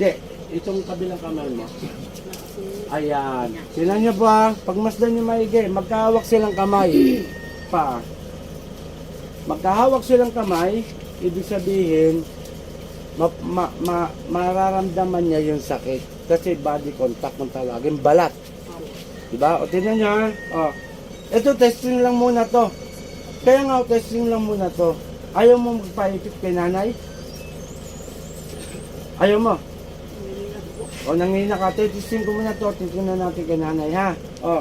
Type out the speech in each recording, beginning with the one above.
Hindi, itong kabilang kamay mo. Ayan. Sila nyo ba? Pag masdan nyo maigi, magkahawak silang kamay. Pa. Magkahawak silang kamay, ibig sabihin, ma, ma, ma, mararamdaman niya yung sakit. Kasi body contact ng talagin, balat. Diba? O tingnan nyo ha. O. Ito, testing lang muna to. Kaya nga, testing lang muna to. Ayaw mo magpaipit kay nanay? Ayaw mo? O nangina ka, testing ko muna to. Titingnan natin kay nanay ha. O.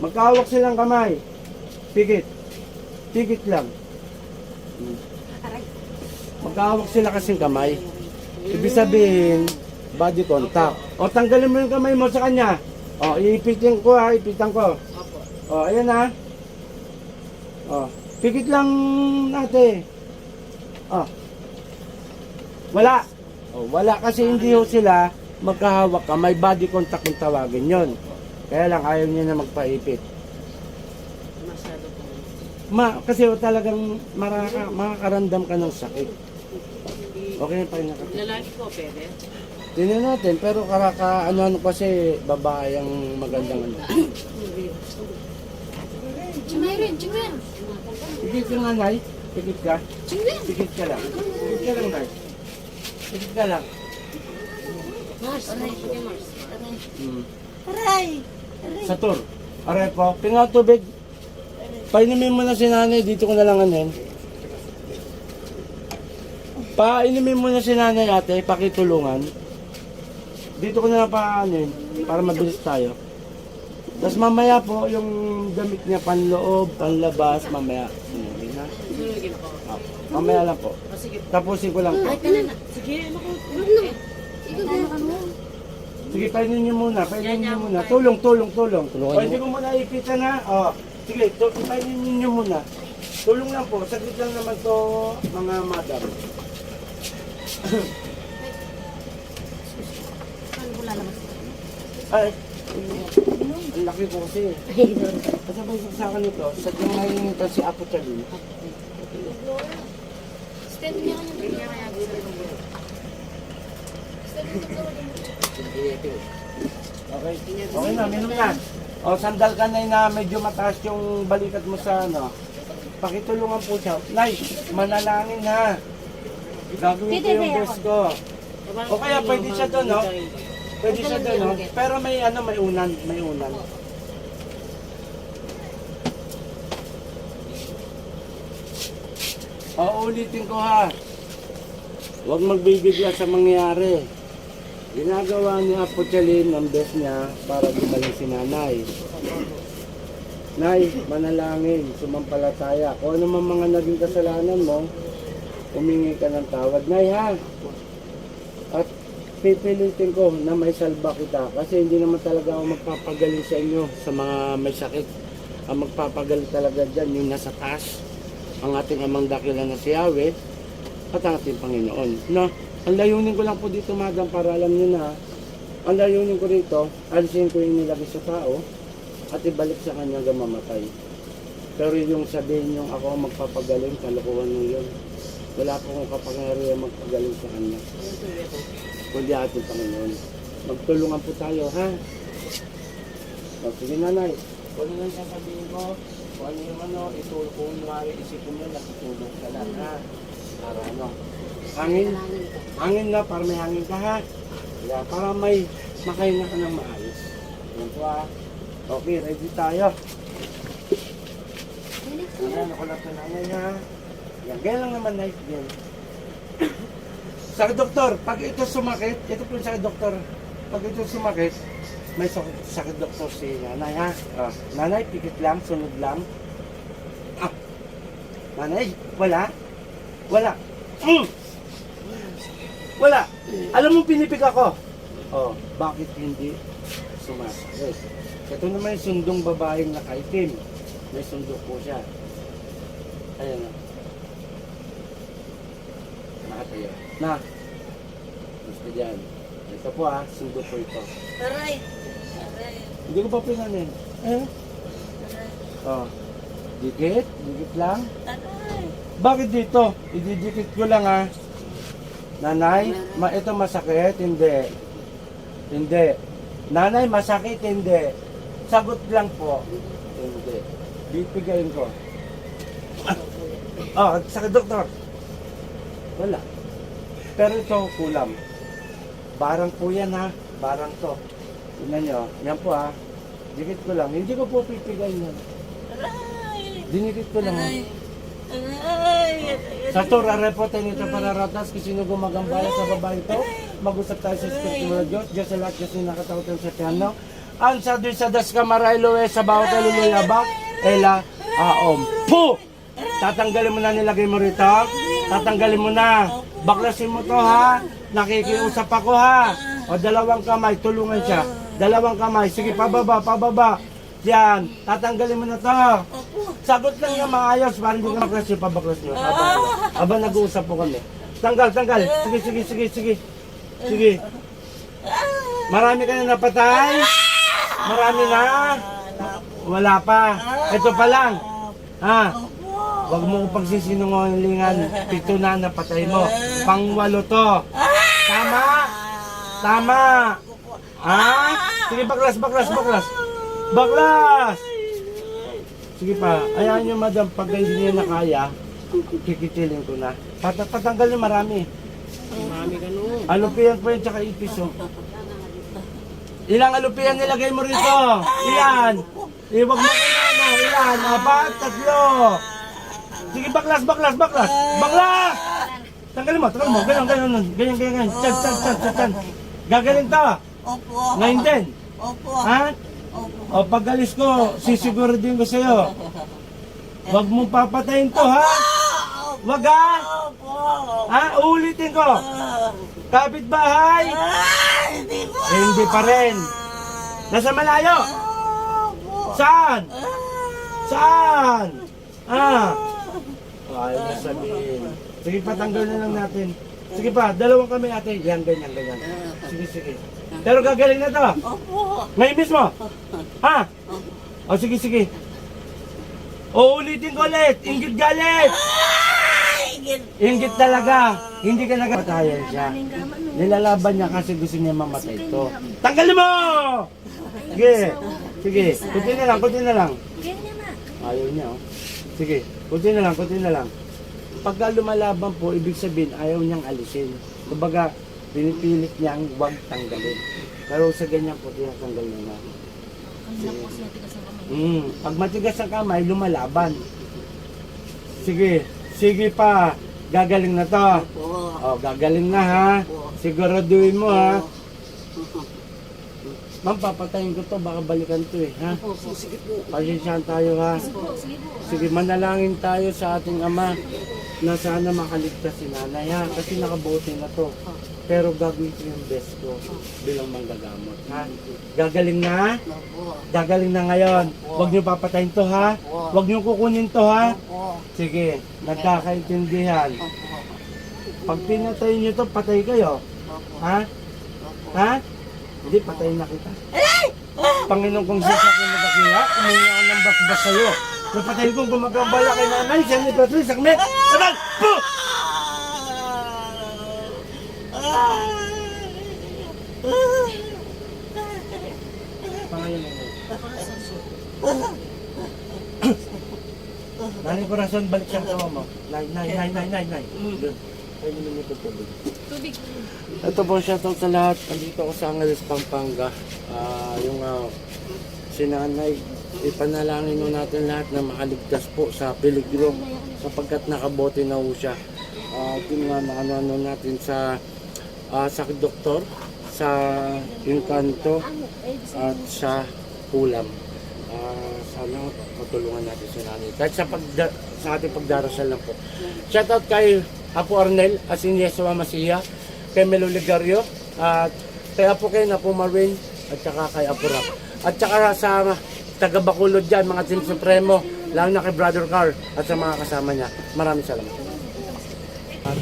Magkahawak silang kamay. Pigit. Pigit lang. Magkahawak sila kasing kamay. Ibig sabihin, body contact. O tanggalin mo yung kamay mo sa kanya. O, iipitin ko ha, ipitan ko. O, ayan ha. O, pigit lang natin. O. Wala. O, wala kasi hindi ho sila magkahawak kamay. Body contact yung tawagin yon. Kaya lang ayaw niya na magpaipit. Masyado po. Ma, kasi talagang maraka, makakaramdam ka ng sakit. Okay na pa yung nakatip. Lalaki po, pwede. Tingnan natin, pero karaka, ano, ano kasi, babae ang magandang ano. Chingay chingay. Pikit ka nga, Nay. Pikit ka. Chingay. Pikit ka lang. Pikit ka lang, Nay. Pikit ka lang. Mars, aray. Sige, Mars. Hmm. Aray. Sa tour. Aray po, pinga tubig. Painumin mo na si nanay, dito ko na lang anin. Painumin mo na si nanay ate, pakitulungan. Dito ko na lang paanin, para mabilis tayo. Tapos mamaya po, yung damit niya panloob, panlabas, mamaya. Na. Ako. Ah, mamaya lang po. O, sige. Tapusin ko lang po. Na. Sige, ano ko. Na ano? Sige, painin niyo muna, painin niyo muna. Tulong, tulong, tulong. O, hindi ko muna ipitan ha. O, sige, tu- painin niyo muna. Tulong lang po, saglit lang naman to mga madam. Ano wala naman. Ay, ang laki ko kasi. Kasi ba yung sa akin ito, sa tingin nito si Apo Chalin. Stand niya kanya. Okay, okay na, minum na. O, sandal ka na na medyo mataas yung balikat mo sa ano. Pakitulungan po siya. Nay, manalangin ha. Gagawin ko yung best ko. O kaya pwede siya doon, no? Pwede siya doon, no? Pero may ano, may unan, may unan. O, ulitin ko ha. Huwag magbibigla sa mangyayari. Ginagawa ni Apo Chalin best niya para gumaling si nanay. Nay, manalangin, sumampalataya. Kung ano man mga naging kasalanan mo, humingi ka ng tawad. Nay ha, at pipilitin ko na may salba kita kasi hindi naman talaga ako magpapagaling sa inyo sa mga may sakit. Ang magpapagaling talaga dyan yung nasa taas, ang ating amang dakila na si Yahweh at ating Panginoon. No? Ang layunin ko lang po dito, madam, para alam nyo na, ang layunin ko rito, alisin ko yung nilagay sa tao at ibalik sa kanya hanggang mamatay. Pero yung sabihin yung ako magpapagaling, kalokohan mo yun. Wala po akong kapangyarihan magpagaling sa kanya. Kundi ating Panginoon. Magtulungan po tayo, ha? O, sige nanay, kung ano lang sasabihin ko, kung ano yung ano, itulong kunwari isipin nyo, nakitulong ka lang, ha? Para ano, hangin, hangin na, para may hangin ka, ha? Kaya para may makahinga ka ng maayos. Yan po, ha? Okay, ready tayo. Ano, nakulat na nanay, ha? Yan, ganyan lang naman, Nay. Yan. Sa doktor, pag ito sumakit, ito po sa doktor, pag ito sumakit, may sakit, sakit doktor si nanay ha. Oh, nanay, pikit lang, sunod lang. Ah. Nanay, wala? Wala. Mm. Wala. Alam mo pinipig ako. Oh, bakit hindi sumasakit? Ito naman yung sundong babaeng nakaitim. May sundo po siya. Ayan na. Nakatayo. Na. Gusto dyan. Ito po ha, sundo po ito. Aray. Aray. Hindi ko pa pinanin. Eh? Oh. Dikit? Dikit lang? Aray. Bakit dito? Ididikit ko lang ha. Nanay, ma ito masakit? Hindi. Hindi. Nanay, masakit? Hindi. Sagot lang po. Hindi. Bibigayin ko. Ah, oh, sakit doktor. Wala. Pero ito, kulam. Barang po yan ha. Barang to. Tingnan nyo. Yan po ha. Dikit ko lang. Hindi ko po pipigayin yan. Dinikit ko lang. ha. Sa Torah repote nito para ratas kung sino gumagambala sa babae ito. Mag-usap tayo sa Espiritu ng Diyos. Diyos sa lahat kasi nakatawatan sa piano. Ang sa Diyos sa das kamaraylo eh sa bawat kaluluyabak. Ela aom. Po! Tatanggalin mo na nilagay mo rito. Tatanggalin mo na. Baklasin mo to ha. Nakikiusap ako ha. O dalawang kamay, tulungan siya. Dalawang kamay. Sige, pababa, pababa. Yan. Tatanggalin mo na to. Sagot lang yung maayos. Parang hindi ka maklas yung pabaklas nyo. Aba, aba nag-uusap po kami. Tanggal, tanggal. Sige, sige, sige, sige. Sige. Marami ka na napatay? Marami na? Wala pa. Ito pa lang. Ha? Huwag mo ko pagsisinungalingan. Pito na napatay mo. Pangwalo to. Tama? Tama. Ha? Sige, baklas, baklas, baklas. Baklas! Sige pa, ayaw niyo madam, pag hindi niya na kaya, kikitilin ko na. Pat patanggal niyo marami. Marami ka no. Alupian po yan, tsaka ipis oh. Ilang alupian nilagay mo rito? Ilan? Iwag mo kailangan na. Ilan? Apat? Tatlo? Sige, baklas, baklas, baklas! Baklas! Tanggalin mo, tanggalin mo. Ganyan, ganyan, ganyan, ganyan, ganyan. Chan, chan, chan, chan, chan. Gagaling to. Opo. Ngayon din. Opo. Ha? O pagalis ko, sisiguro din ko sa'yo. Huwag mong papatayin to, ha? Wag ha? Ha? Ulitin ko. Hindi ko. Eh, hindi pa rin. Nasa malayo. Saan? Saan? Ah. Ayaw na sabihin. Sige, patanggal na lang natin. Sige pa, dalawang kami ate. Yan, ganyan, ganyan. Sige, sige. Pero gagaling na to. Opo. Ngayon mismo. Ha? O sige, sige. O ulitin ko ulit. Ingit galit. Ingit talaga. Hindi ka nagpatayan siya. Nilalaban niya kasi gusto niya mamatay ito. Tanggalin mo! Sige. Sige. Kunti na lang, kunti na lang. Ayaw niya, oh. Sige. Kunti na lang, kunti na lang. Pagka lumalaban po, ibig sabihin, ayaw niyang alisin. Kumbaga, pinipilit niyang huwag tanggalin. Pero sa ganyan po, tinatanggal niya na. Mm, pag matigas ang kamay, lumalaban. Sige, sige pa. Gagaling na to. Oh, gagaling na ha. Siguraduhin mo ha. Ma'am, papatayin ko to. Baka balikan to eh. Ha? Sige po. Pasensyahan tayo ha. Sige, manalangin tayo sa ating ama na sana makaligtas si nanay ha. Kasi nakabuti na to. Pero gagawin ko yung best ko bilang manggagamot ha. Gagaling na? Gagaling na ngayon. Huwag niyo papatayin to ha. Huwag niyo kukunin to ha. Sige, nagkakaintindihan. Pag pinatay niyo to, patay kayo. Ha? Ha? Hindi, patayin na kita. Panginoon kong Jesus aking nagkakila, umungi ako ng basbas sa'yo. Napatayin kong gumagambala kay nanay, siya ni Patrice, sakme. Tagal! Po! Pangalan mo. Nanay Corazon, balik siya tawa mo. Nay, nay, nay, nay, nay, nay. Doon. Ay, minuto tubig. Tubig. Ito po shoutout sa lahat. Nandito ako sa Angeles, Pampanga. Ah, yung uh, sinanay, ipanalangin mo natin lahat na makaligtas po sa peligro sapagkat nakabote na po siya. Uh, nga na ano natin sa ah, sa doktor, sa Encanto at sa Kulam. Ah, sana matulungan natin si nanay. Kahit sa, pagda, sa ating pagdarasal lang po. Shoutout kay Apo Arnel, Asin Yesua Masiya, kay Melo Ligario, at kay Apo kay Apo Marwin, at saka kay Apo Rap. At saka sa taga Bacolod dyan, mga Team Supremo, lang na kay Brother Carl at sa mga kasama niya. Maraming salamat. At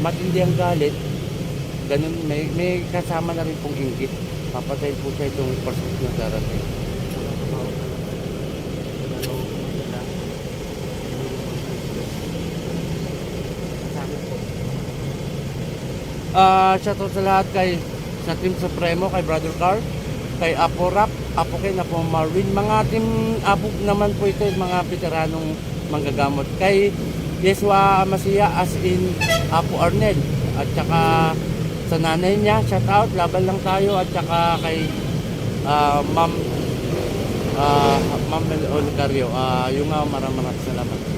matindi ang galit, ganun, may, may kasama na rin pong inggit. Papatay po siya itong pursuit na darating. Po, ah shoutout sa lahat kay sa Team Supremo, kay Brother Carl, kay Apo Rap, Apo Ken, Apo Marvin. Mga team Apo naman po ito, mga veteranong manggagamot. Kay Yeswa Masiya as in Apo Arnel. At saka sa nanay niya, shoutout, laban lang tayo. At saka kay ah, Ma'am ah Ma'am Mel Olicario. Ah, yung nga maraming maraming salamat.